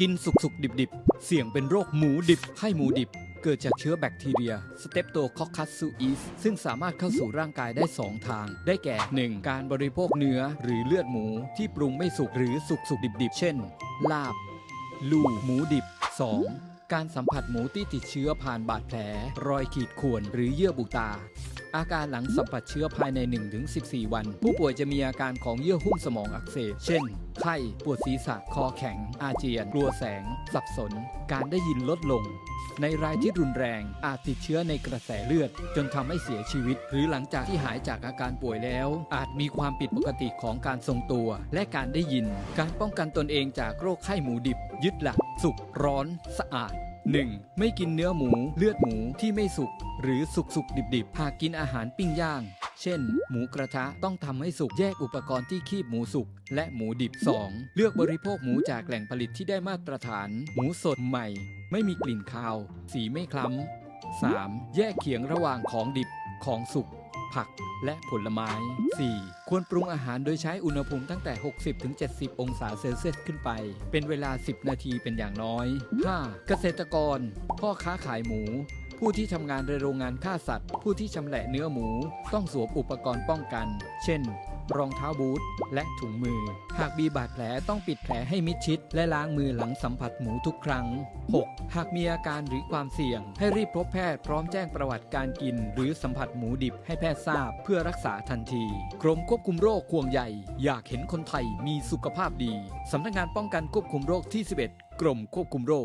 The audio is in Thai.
กินสุกๆดิบๆเสี่ยงเป็นโรคหมูดิบไข้หมูดิบ เกิดจากเชื้อแบคทีเรียสเตปโตคอคัสซูอีสซึ่งสามารถเข้าสู่ร่างกายได้ 2 ทาง ได้แก่ 1. การบริโภคเนื้อหรือเลือดหมูที่ปรุงไม่สุกหรือสุกๆดิบๆเช่น ลาบ ลูหมูดิบ 2. การสัมผัสหมูที่ติดเชื้อผ่านบาดแผล รอยขีดข่วนหรือเยื่อบุตา อาการหลังสัมผัสเชื้อภายใน 1-14 วัน ผู้ป่วยจะมีอาการของเยื่อหุ้มสมองอักเสบ เช่น ไข้ ปวดศีรษะ คอแข็ง อาเจียน กลัวแสง สับสน การได้ยินลดลง ในรายที่รุนแรง อาจติดเชื้อในกระแสเลือด จนทำให้เสียชีวิต หรือหลังจากที่หายจากอาการป่วยแล้ว อาจมีความผิดปกติของการทรงตัว และการได้ยิน การป้องกันตนเองจากโรคไข้หมูดิบ ยึดหลัก สุกร้อน สะอาด 1. ไม่กินเนื้อหมูเลือดหมูที่ไม่สุก หรือสุกสุกดิบดิบๆหากกินอาหารปิ้งย่าง เช่น หมูกระทะต้องทำให้สุกแยกอุปกรณ์ที่คีบหมูสุกและหมูดิบ 2. เลือกบริโภคหมูจากแหล่งผลิตที่ได้มาตรฐาน หมูสดใหม่ ไม่มีกลิ่นคาว สีไม่คล้ำ 3. แยกเขียงระหว่างของดิบ ของสุก ผักและผลไม้ 4. ควรปรุงอาหารโดยใช้อุณหภูมิตั้งแต่ 60-70 องศาเซลเซียสขึ้นไป เป็นเวลา 10 นาทีเป็นอย่างน้อย 5. เกษตรกร พ่อค้าขายหมู ผู้ที่ทำงานในโรงงานฆ่าสัตว์ ผู้ที่ชำแหละเนื้อหมู ต้องสวมอุปกรณ์ป้องกัน เช่น รองเท้าบูทและถุงมือ หากมีบาดแผลต้องปิดแผลให้มิดชิด และล้างมือหลังสัมผัสหมูทุกครั้ง 6. หากมีอาการหรือความเสี่ยง ให้รีบพบแพทย์พร้อมแจ้งประวัติการกิน หรือสัมผัสหมูดิบให้แพทย์ทราบเพื่อรักษาทันที กรมควบคุมโรคห่วงใหญ่ อยากเห็นคนไทยมีสุขภาพดี สำนักงานป้องกันควบคุมโรคที่ 11 กรมควบคุมโรค